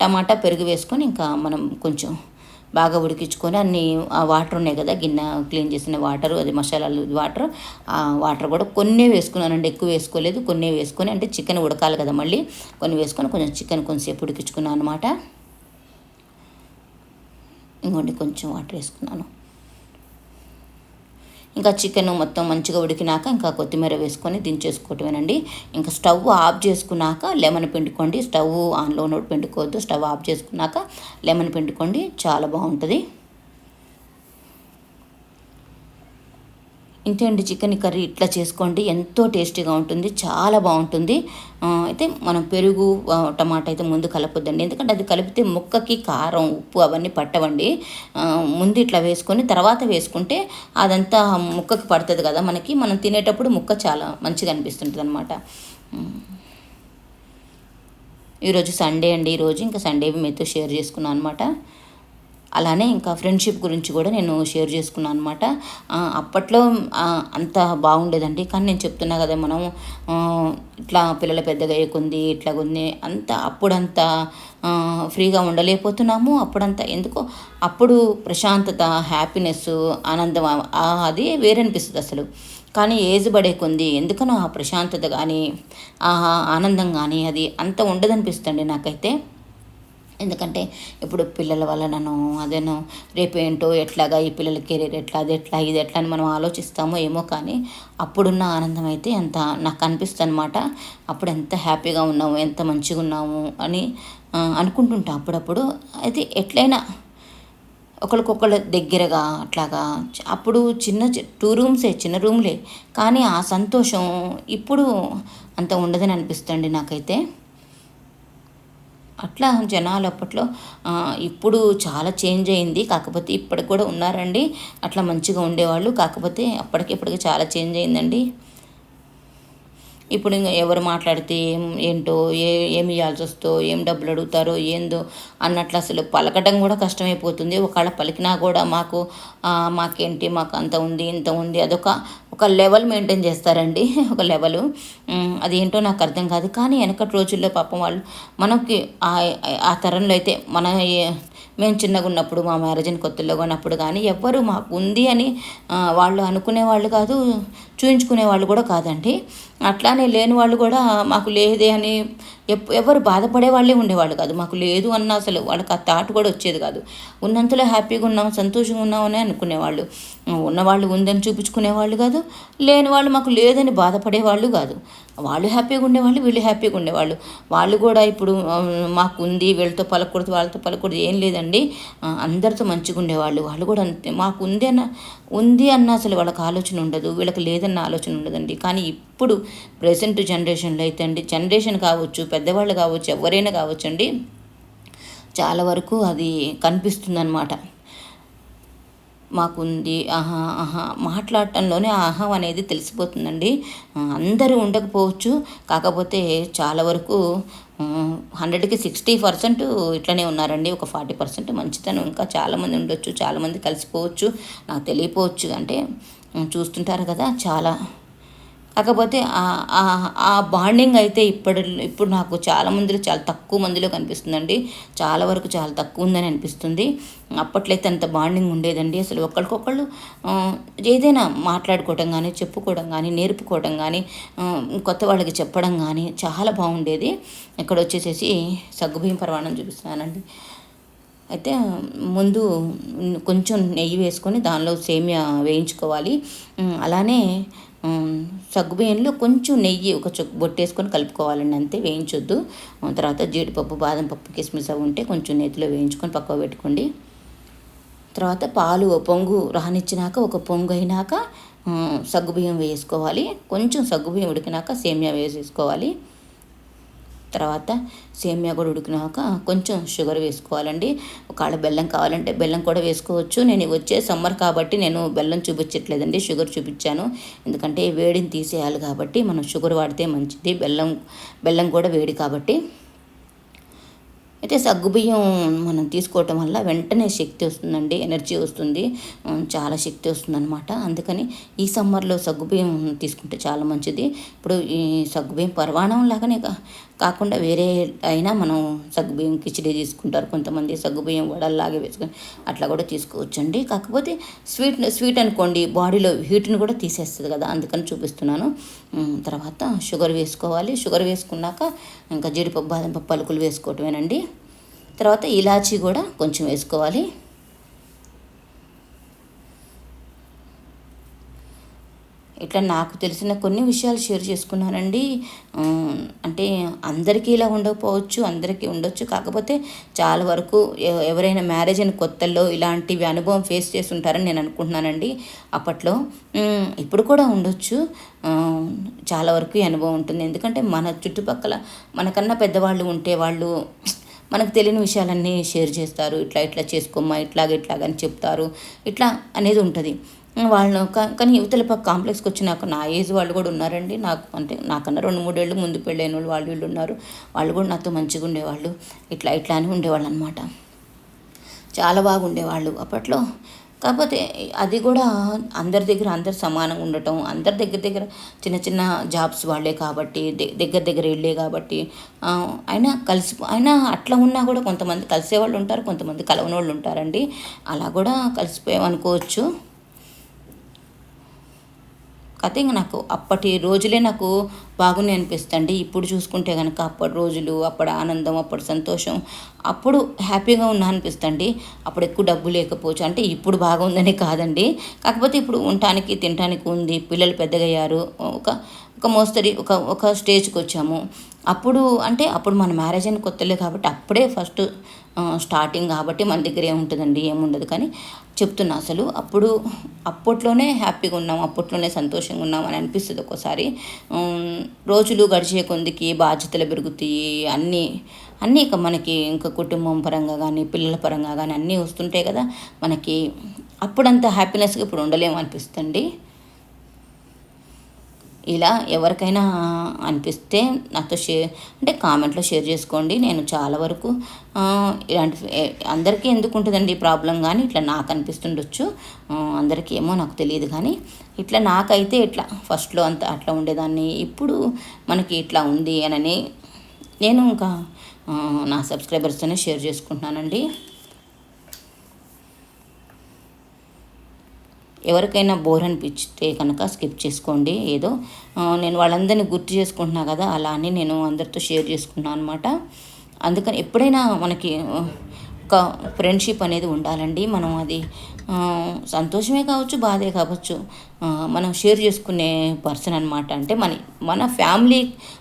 టమాటా పెరుగు వేసుకొని ఇంకా మనం కొంచెం బాగా ఉడికించుకొని అన్ని ఆ వాటర్ ఉన్నాయి కదా గిన్నె క్లీన్ చేసిన వాటర్ అది మసాలాలు వాటర్ ఆ వాటర్ కూడా కొన్ని వేసుకున్నానండి ఎక్కువ వేసుకోలేదు కొన్ని వేసుకొని అంటే చికెన్ ఉడకాలి కదా మళ్ళీ కొన్ని వేసుకొని కొంచెం చికెన్ కొంచెంసేపు ఉడికించుకున్నాను అనమాట ఇంకోండి కొంచెం వాటర్ వేసుకున్నాను. ఇంకా చికెన్ మొత్తం మంచిగా ఉడికినాక ఇంకా కొత్తిమీర వేసుకొని దించేసుకోవటమేనండి. ఇంకా స్టవ్ ఆఫ్ చేసుకున్నాక లెమన్ పిండుకోండి. స్టవ్ ఆన్లో ఉన్నప్పుడు పిండుకోవద్దు. స్టవ్ ఆఫ్ చేసుకున్నాక లెమన్ పిండుకోండి. చాలా బాగుంటుంది. ఇంతే అండి చికెన్ కర్రీ ఇట్లా చేసుకోండి. ఎంతో టేస్టీగా ఉంటుంది. చాలా బాగుంటుంది. అయితే మనం పెరుగు టమాటా అయితే ముందు కలపొద్దండి. ఎందుకంటే అది కలిపితే ముక్కకి కారం ఉప్పు అవన్నీ పట్టవండి. ముందు ఇట్లా వేసుకొని తర్వాత వేసుకుంటే అదంతా ముక్కకి పడుతుంది కదా మనకి. మనం తినేటప్పుడు ముక్క చాలా మంచిగా అనిపిస్తుంటుంది అనమాట ఈరోజు సండే అండి. ఈరోజు ఇంకా సండే మీతో షేర్ చేసుకున్నాను అనమాట అలానే ఇంకా ఫ్రెండ్షిప్ గురించి కూడా నేను షేర్ చేసుకున్నాను అనమాట అప్పట్లో అంత బాగుండేదండి. కానీ నేను చెప్తున్నా కదా మనం ఇట్లా పిల్లలు పెద్దగా అయ్యకుంది ఇట్లా ఉంది అంత అప్పుడంత ఫ్రీగా ఉండలేకపోతున్నాము. అప్పుడంతా ఎందుకో అప్పుడు ప్రశాంతత హ్యాపీనెస్ ఆనందం అది వేరే అనిపిస్తుంది అసలు. కానీ ఏజ్ పడే కొంది ఎందుకనో ఆ ప్రశాంతత కానీ ఆ ఆనందం కానీ అది అంత ఉండదనిపిస్తుంది నాకైతే. ఎందుకంటే ఇప్పుడు పిల్లల వల్ల నన్ను అదేనో రేపేంటో ఎట్లాగా ఈ పిల్లల కెరీర్ ఎట్లా అది ఎట్లా ఇది ఎట్లా అని మనం ఆలోచిస్తామో ఏమో కానీ అప్పుడున్న ఆనందం అయితే ఎంత నాకు అనిపిస్తుంది అనమాట అప్పుడు ఎంత హ్యాపీగా ఉన్నాము ఎంత మంచిగా ఉన్నాము అని అనుకుంటుంటా అప్పుడప్పుడు. అయితే ఎట్లయినా ఒకరికొకళ్ళ దగ్గరగా అట్లాగా అప్పుడు చిన్న టూ రూమ్సే చిన్న రూమ్లే కానీ ఆ సంతోషం ఇప్పుడు అంత ఉండదని అనిపిస్తుంది నాకైతే. అట్లా జనాలు అప్పట్లో ఇప్పుడు చాలా చేంజ్ అయింది. కాకపోతే ఇప్పటికి కూడా ఉన్నారండి. అట్లా మంచిగా ఉండేవాళ్ళు. కాకపోతే అప్పటికిప్పటికి చాలా చేంజ్ అయిందండి. ఇప్పుడు ఇంకా ఎవరు మాట్లాడితే ఏం ఏంటో ఏ ఏమి ఇవ్వాల్సి వస్తో ఏం డబ్బులు అడుగుతారో ఏందో అన్నట్లు అసలు పలకడం కూడా కష్టమైపోతుంది. ఒకవేళ పలికినా కూడా మాకు మాకేంటి మాకు అంత ఉంది ఇంత ఉంది అదొక ఒక లెవెల్ మెయింటైన్ చేస్తారండి. ఒక లెవెల్. అదేంటో నాకు అర్థం కాదు. కానీ వెనకటి రోజుల్లో పాపం వాళ్ళు మనకి ఆ తరంలో అయితే మన మేము చిన్నగా ఉన్నప్పుడు మా మ్యారేజ్ కొత్తలో ఉన్నప్పుడు కానీ ఎవ్వరు మాకు ఉంది అని వాళ్ళు అనుకునే వాళ్ళు కాదు చూయించుకునే వాళ్ళు కూడా కాదండి. అట్లానే లేని వాళ్ళు కూడా మాకు లేదే అని ఎవరు బాధపడే వాళ్ళే ఉండేవాళ్ళు కాదు. మాకు లేదు అన్న అసలు వాళ్ళకి ఆ థాట్ కూడా వచ్చేది కాదు. ఉన్నంతలో హ్యాపీగా ఉన్నాం సంతోషంగా ఉన్నామని అనుకునేవాళ్ళు ఉన్నవాళ్ళు ఉందని చూపించుకునేవాళ్ళు కాదు లేని వాళ్ళు మాకు లేదని బాధపడేవాళ్ళు కాదు. వాళ్ళు హ్యాపీగా ఉండేవాళ్ళు వీళ్ళు హ్యాపీగా ఉండేవాళ్ళు. వాళ్ళు కూడా ఇప్పుడు మాకు ఉంది వీళ్ళతో పలకూడదు వాళ్ళతో పలకూడదు ఏం లేదండి. అందరితో మంచిగా ఉండేవాళ్ళు. వాళ్ళు కూడా అంతే. మాకు ఉంది అన్న ఉంది అన్న అసలు వాళ్ళకి ఆలోచన ఉండదు వీళ్ళకి లేదన్న ఆలోచన ఉండదండి. కానీ ఇప్పుడు ప్రజెంట్ జనరేషన్లో అయితే అండి జనరేషన్ కావచ్చు పెద్దవాళ్ళు కావచ్చు ఎవరైనా కావచ్చు అండి చాలా వరకు అది కనిపిస్తుందన్నమాట. మాకుంది ఆహా ఆహా మాట్లాడటంలోనే ఆహా అనేది తెలిసిపోతుందండి. అందరూ ఉండకపోవచ్చు. కాకపోతే చాలా వరకు హండ్రెడ్కి సిక్స్టీ పర్సెంట్ ఇట్లనే ఉన్నారండి. ఒక ఫార్టీ పర్సెంట్ మంచితనం. ఇంకా చాలామంది ఉండొచ్చు చాలామంది కలిసిపోవచ్చు నాకు తెలియపోవచ్చు. అంటే చూస్తుంటారు కదా చాలా కాకపోతే ఆ బాండింగ్ అయితే ఇప్పటి ఇప్పుడు నాకు చాలా మందిలో చాలా తక్కువ మందిలో కనిపిస్తుందండి. చాలా వరకు చాలా తక్కువ ఉందని అనిపిస్తుంది. అప్పట్లో అయితే అంత బాండింగ్ ఉండేదండి. అసలు ఒకరికొకళ్ళు ఏదైనా మాట్లాడుకోవడం కానీ చెప్పుకోవడం కానీ నేర్పుకోవడం కానీ కొత్త వాళ్ళకి చెప్పడం కానీ చాలా బాగుండేది. ఇక్కడ వచ్చేసేసి సగ్గుబియ్యం పరమాణం చూపిస్తున్నానండి. అయితే ముందు కొంచెం నెయ్యి వేసుకొని దానిలో సేమియా వేయించుకోవాలి. అలానే సగ్గుబియ్యంలో కొంచెం నెయ్యి ఒక చొక్ బొట్టేసుకొని కలుపుకోవాలండి అంతే వేయించొద్దు. తర్వాత జీడిపప్పు బాదం పప్పు కిస్మిస్ అవి ఉంటే కొంచెం నెత్తిలో వేయించుకొని పక్కకు పెట్టుకోండి. తర్వాత పాలు పొంగు రానిచ్చినాక ఒక పొంగు అయినాక సగ్గుబియ్యం వేసుకోవాలి. కొంచెం సగ్గుబియ్యం ఉడికినాక సేమియా వేసేసుకోవాలి. తర్వాత సేమియా కూడా ఉడికినాక కొంచెం షుగర్ వేసుకోవాలండి. ఒకవేళ బెల్లం కావాలంటే బెల్లం కూడా వేసుకోవచ్చు. నేను వచ్చే సమ్మర్ కాబట్టి నేను బెల్లం చూపించట్లేదండి షుగర్ చూపించాను. ఎందుకంటే వేడిని తీసేయాలి కాబట్టి మనం షుగర్ వాడితే మంచిది బెల్లం బెల్లం కూడా వేడి కాబట్టి. అయితే సగ్గుబియ్యం మనం తీసుకోవటం వల్ల వెంటనే శక్తి వస్తుందండి ఎనర్జీ వస్తుంది. చాలా శక్తి వస్తుందన్నమాట. అందుకని ఈ సమ్మర్లో సగ్గుబియ్యం తీసుకుంటే చాలా మంచిది. ఇప్పుడు ఈ సగ్గుబియ్యం పర్వాణం లాగానే కాకుండా వేరే అయినా మనం సగ్గుబియ్యం కిచిడి తీసుకుంటారు. కొంతమంది సగ్గుబియ్యం వడల్లాగే వేసుకొని అట్లా కూడా తీసుకోవచ్చండి. కాకపోతే స్వీట్ స్వీట్ అనుకోండి బాడీలో హీట్ని కూడా తీసేస్తుంది కదా అందుకని చూపిస్తున్నాను. తర్వాత షుగర్ వేసుకోవాలి. షుగర్ వేసుకున్నాక ఇంకా జీడిపప్పు బాదం పప్పు పలుకులు వేసుకోవటమేనండి. తర్వాత ఇలాచీ కూడా కొంచెం వేసుకోవాలి. ఇట్లా నాకు తెలిసిన కొన్ని విషయాలు షేర్ చేసుకున్నానండి. అంటే అందరికీ ఇలా ఉండకపోవచ్చు అందరికీ ఉండొచ్చు. కాకపోతే చాలా వరకు ఎవరైనా మ్యారేజ్ అయిన కొత్తల్లో ఇలాంటివి అనుభవం ఫేస్ చేసి ఉంటారని నేను అనుకుంటున్నానండి. అప్పట్లో ఇప్పుడు కూడా ఉండొచ్చు. చాలా వరకు ఈ అనుభవం ఉంటుంది. ఎందుకంటే మన చుట్టుపక్కల మనకన్నా పెద్దవాళ్ళు ఉంటే వాళ్ళు మనకు తెలియని విషయాలన్నీ షేర్ చేస్తారు. ఇట్లా ఇట్లా చేసుకోమ్మా ఇట్లాగ ఇట్లాగని చెప్తారు. ఇట్లా అనేది ఉంటుంది. వాళ్ళు కానీ యువతల పక్క కాంప్లెక్స్కి వచ్చినాక నా ఏజ్ వాళ్ళు కూడా ఉన్నారండి. నాకు అంటే నాకన్నా రెండు మూడేళ్ళు ముందు పెళ్ళైన వాళ్ళు వాళ్ళు వీళ్ళు ఉన్నారు. వాళ్ళు కూడా నాతో మంచిగా ఉండేవాళ్ళు. ఇట్లా ఇట్లా అని ఉండేవాళ్ళు అనమాట చాలా బాగుండేవాళ్ళు అప్పట్లో. కాకపోతే అది కూడా అందరి దగ్గర అందరు సమానంగా ఉండటం అందరి దగ్గర దగ్గర చిన్న చిన్న జాబ్స్ వాళ్ళే కాబట్టి దగ్గర దగ్గర వెళ్ళే కాబట్టి అయినా కలిసి అయినా అట్లా ఉన్నా కూడా కొంతమంది కలిసేవాళ్ళు ఉంటారు కొంతమంది కలవని వాళ్ళు ఉంటారండి. అలా కూడా కలిసిపోయామనుకోవచ్చు. కథ ఇంక నాకు అప్పటి రోజులే నాకు బాగున్నాయి అనిపిస్తుంది ఇప్పుడు చూసుకుంటే కనుక అప్పటి రోజులు అప్పుడు ఆనందం అప్పుడు సంతోషం అప్పుడు హ్యాపీగా ఉన్నా అనిపిస్తుంది అప్పుడు ఎక్కువ డబ్బు లేకపోవచ్చు. అంటే ఇప్పుడు బాగుందని కాదండి. కాకపోతే ఇప్పుడు ఉండటానికి తినటానికి ఉంది పిల్లలు పెద్దగయ్యారు ఒక ఒక మోస్తరి ఒక ఒక స్టేజ్కి వచ్చాము. అప్పుడు అంటే అప్పుడు మన మ్యారేజ్ అని కొత్తలే కాబట్టి అప్పుడే ఫస్ట్ స్టార్టింగ్ కాబట్టి మన దగ్గర ఏముంటుందండి? ఏముండదు. కానీ చెప్తున్నా అసలు. అప్పుడు అప్పట్లోనే హ్యాపీగా ఉన్నాం. అప్పట్లోనే సంతోషంగా ఉన్నాం అని అనిపిస్తుంది ఒక్కోసారి. రోజులు గడిచే కొందికి బాధ్యతలు పెరుగుతాయి. అన్నీ అన్నీ ఇక మనకి ఇంకా కుటుంబం పరంగా కానీ పిల్లల పరంగా కానీ అన్నీ వస్తుంటాయి కదా. మనకి అప్పుడంత హ్యాపీనెస్గా ఇప్పుడు ఉండలేము అనిపిస్తుంది ఇలా ఎవరికైనా అనిపిస్తే నాతో షేర్ అంటే కామెంట్లో షేర్ చేసుకోండి. నేను చాలా వరకు ఇలాంటి అందరికీ ఎందుకు ఉంటుందండి ప్రాబ్లం కానీ ఇట్లా నాకు అనిపిస్తుండొచ్చు. అందరికీ ఏమో నాకు తెలియదు కానీ ఇట్లా నాకైతే ఇట్లా ఫస్ట్లో అంత అట్లా ఉండేదాన్ని. ఇప్పుడు మనకి ఇట్లా ఉంది అని నేను ఇంకా నా సబ్స్క్రైబర్స్తోనే షేర్ చేసుకుంటున్నానండి. ఎవరికైనా బోర్ అనిపిస్తే కనుక స్కిప్ చేసుకోండి. ఏదో నేను వాళ్ళందరినీ గుర్తు చేసుకుంటున్నా కదా అలా అని నేను అందరితో షేర్ చేసుకున్నాను అనమాట అందుకని ఎప్పుడైనా మనకి ఒక ఫ్రెండ్షిప్ అనేది ఉండాలండి. మనం అది సంతోషమే కావచ్చు బాధే కావచ్చు. మనం షేర్ చేసుకునే పర్సన్ అనమాట అంటే మన మన ఫ్యామిలీ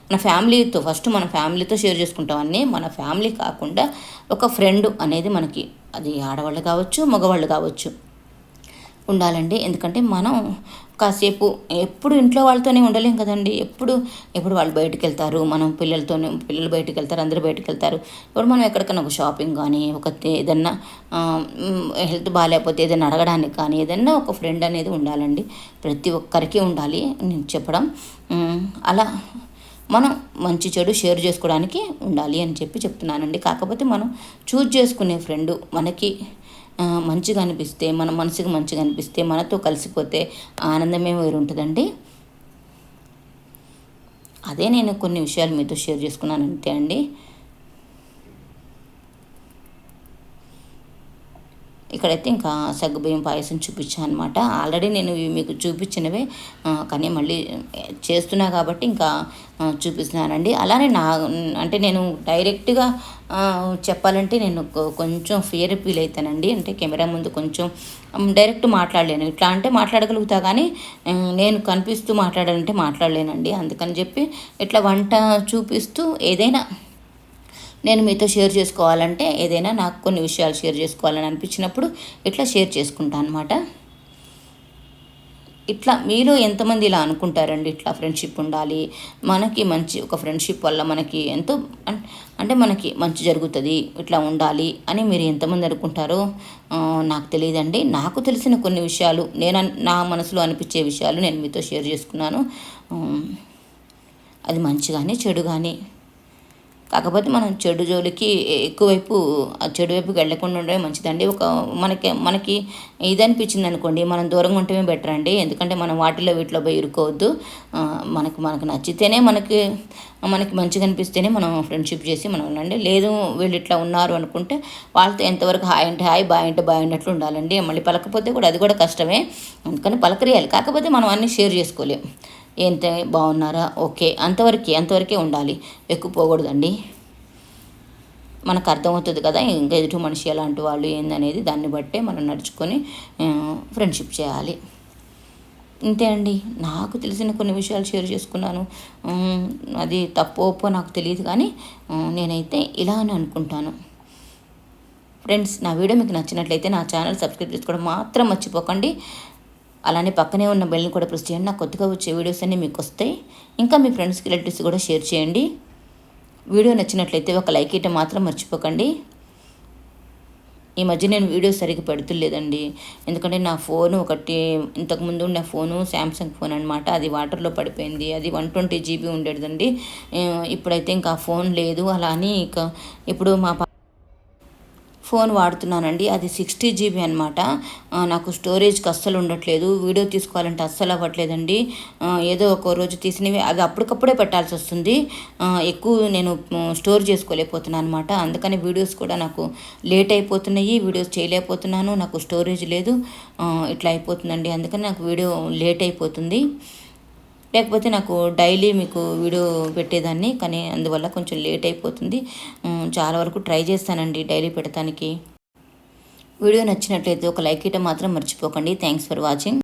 మన ఫ్యామిలీతో ఫస్ట్ మన ఫ్యామిలీతో షేర్ చేసుకుంటాం. అన్నీ మన ఫ్యామిలీ కాకుండా ఒక ఫ్రెండ్ అనేది మనకి అది ఆడవాళ్ళు కావచ్చు మగవాళ్ళు కావచ్చు. ఉండాలండి. ఎందుకంటే మనం కాసేపు ఎప్పుడు ఇంట్లో వాళ్ళతోనే ఉండలేం కదండి. ఎప్పుడు ఎప్పుడు వాళ్ళు బయటకు వెళ్తారు మనం పిల్లలతోనే పిల్లలు బయటకు వెళ్తారు అందరూ బయటకు వెళ్తారు ఇప్పుడు మనం ఎక్కడికైనా ఒక షాపింగ్ కానీ ఒక ఏదన్నా హెల్త్ బాగాలేకపోతే ఏదైనా అడగడానికి కానీ ఏదన్నా ఒక ఫ్రెండ్ అనేది ఉండాలండి. ప్రతి ఒక్కరికి ఉండాలి నేను చెప్పడం. అలా మనం మంచి చెడు షేర్ చేసుకోవడానికి ఉండాలి అని చెప్పి చెప్తున్నానండి. కాకపోతే మనం చూజ్ చేసుకునే ఫ్రెండ్ మనకి మంచిగా అనిపిస్తే మన మనసుకు మంచిగా అనిపిస్తే మనతో కలిసిపోతే ఆనందమే వేరు ఉంటుందండి అదే నేను కొన్ని విషయాలు మీతో షేర్ చేసుకున్నాను అంతే అండి ఇక్కడైతే ఇంకా సగ్గుబియ్యం పాయసం చూపించాను అనమాట ఆల్రెడీ నేను ఇవి మీకు చూపించినవే. కానీ మళ్ళీ చేస్తున్నా కాబట్టి ఇంకా చూపిస్తున్నానండి. అలానే నా అంటే నేను డైరెక్ట్గా చెప్పాలంటే నేను కొంచెం ఫియర్ ఫీల్ అవుతానండి అంటే కెమెరా ముందు కొంచెం డైరెక్ట్ మాట్లాడలేను. ఇట్లా అంటే మాట్లాడగలుగుతా కానీ నేను కనిపిస్తూ మాట్లాడాలంటే మాట్లాడలేనండి. అందుకని చెప్పి ఇట్లా వంట చూపిస్తూ ఏదైనా నేను మీతో షేర్ చేసుకోవాలంటే ఏదైనా నాకు కొన్ని విషయాలు షేర్ చేసుకోవాలని అనిపించినప్పుడు ఇట్లా షేర్ చేసుకుంటాను అనమాట ఇట్లా మీలో ఎంతమంది ఇలా అనుకుంటారండి? ఇట్లా ఫ్రెండ్షిప్ ఉండాలి. మనకి మంచి ఒక ఫ్రెండ్షిప్ వల్ల మనకి ఎంతో అంటే మనకి మంచి జరుగుతుంది ఇట్లా ఉండాలి అని మీరు ఎంతమంది అనుకుంటారో నాకు తెలియదండి. నాకు తెలిసిన కొన్ని విషయాలు నేను నా మనసులో అనిపించే విషయాలు నేను మీతో షేర్ చేసుకున్నాను. అది మంచి కానీ చెడు కానీ కాకపోతే మనం చెడు జోలికి ఎక్కువైపు చెడు వైపుకి వెళ్ళకుండా ఉండడం మంచిదండి. ఒక మనకి మనకి ఇది అనిపించింది అనుకోండి మనం దూరంగా ఉంటమే బెటర్ అండి. ఎందుకంటే మనం వాటిలో వీటిలో పోయి ఇరుకోవద్దు మనకు మనకు నచ్చితేనే మనకి మనకి మంచిగా అనిపిస్తేనే మనం ఫ్రెండ్షిప్ చేసి మనం ఉండండి. లేదు వీళ్ళు ఇట్లా ఉన్నారు అనుకుంటే వాళ్ళతో ఎంతవరకు హాయ్ అంటే హాయ్ బాయ్ అంటే బాయ్ అన్నట్లు ఉండాలండి. మళ్ళీ పలకపోతే కూడా అది కూడా కష్టమే. అందుకని పలకరియాలి. కాకపోతే మనం అన్నీ షేర్ చేసుకోలేం. ఎంత బాగున్నారా? ఓకే. అంతవరకే అంతవరకే ఉండాలి. ఎక్కువ పోకూడదండి. మనకు అర్థమవుతుంది కదా ఇంకా ఎదుటి మనిషి ఎలాంటి వాళ్ళు ఏందనేది దాన్ని బట్టే మనం నడుచుకొని ఫ్రెండ్షిప్ చేయాలి. ఇంతే అండి. నాకు తెలిసిన కొన్ని విషయాలు షేర్ చేసుకున్నాను. అది తప్పు ఒప్పో నాకు తెలియదు కానీ నేనైతే ఇలా అని అనుకుంటాను. ఫ్రెండ్స్ నా వీడియో మీకు నచ్చినట్లయితే నా ఛానల్ సబ్స్క్రైబ్ చేసుకోవడం మాత్రం మర్చిపోకండి. అలానే పక్కనే ఉన్న బెల్ని కూడా ప్రెస్ చేయండి. నాకు కొత్తగా వచ్చే వీడియోస్ అన్నీ మీకు వస్తాయి. ఇంకా మీ ఫ్రెండ్స్కి రిలేటివ్స్ కూడా షేర్ చేయండి. వీడియో నచ్చినట్లయితే ఒక లైక్ ఇవ్వటం మాత్రం మర్చిపోకండి. ఈ మధ్య నేను వీడియో సరిగ్గా పెడుతులేదండి. ఎందుకంటే నా ఫోన్ ఒకటి ఇంతకుముందు ఉన్న ఫోను శాంసంగ్ ఫోన్ అనమాట అది వాటర్లో పడిపోయింది. అది వన్ ట్వంటీ జీబీ ఉండేదండి ఇప్పుడైతే ఇంకా ఫోన్ లేదు. అలా అని ఇక ఇప్పుడు మా ఫోన్ వాడుతున్నానండి. అది సిక్స్టీ జీబీ అనమాట నాకు స్టోరేజ్కి అస్సలు ఉండట్లేదు. వీడియో తీసుకోవాలంటే అస్సలు అవ్వట్లేదండి. ఏదో ఒక రోజు తీసినవి అవి అప్పటికప్పుడే పెట్టాల్సి వస్తుంది. ఎక్కువ నేను స్టోర్ చేసుకోలేకపోతున్నాను అనమాట అందుకని వీడియోస్ కూడా నాకు లేట్ అయిపోతున్నాయి. వీడియోస్ చేయలేకపోతున్నాను. నాకు స్టోరేజ్ లేదు. ఇట్లా అయిపోతుందండి. అందుకని నాకు వీడియో లేట్ అయిపోతుంది. లేకపోతే నాకు డైలీ మీకు వీడియో పెట్టేదాన్ని కానీ అందువల్ల కొంచెం లేట్ అయిపోతుంది. చాలా వరకు ట్రై చేస్తానండి డైలీ పెట్టడానికి వీడియో నచ్చినట్లయితే ఒక లైక్ ఇవ్వడం మాత్రం మర్చిపోకండి. Thanks for watching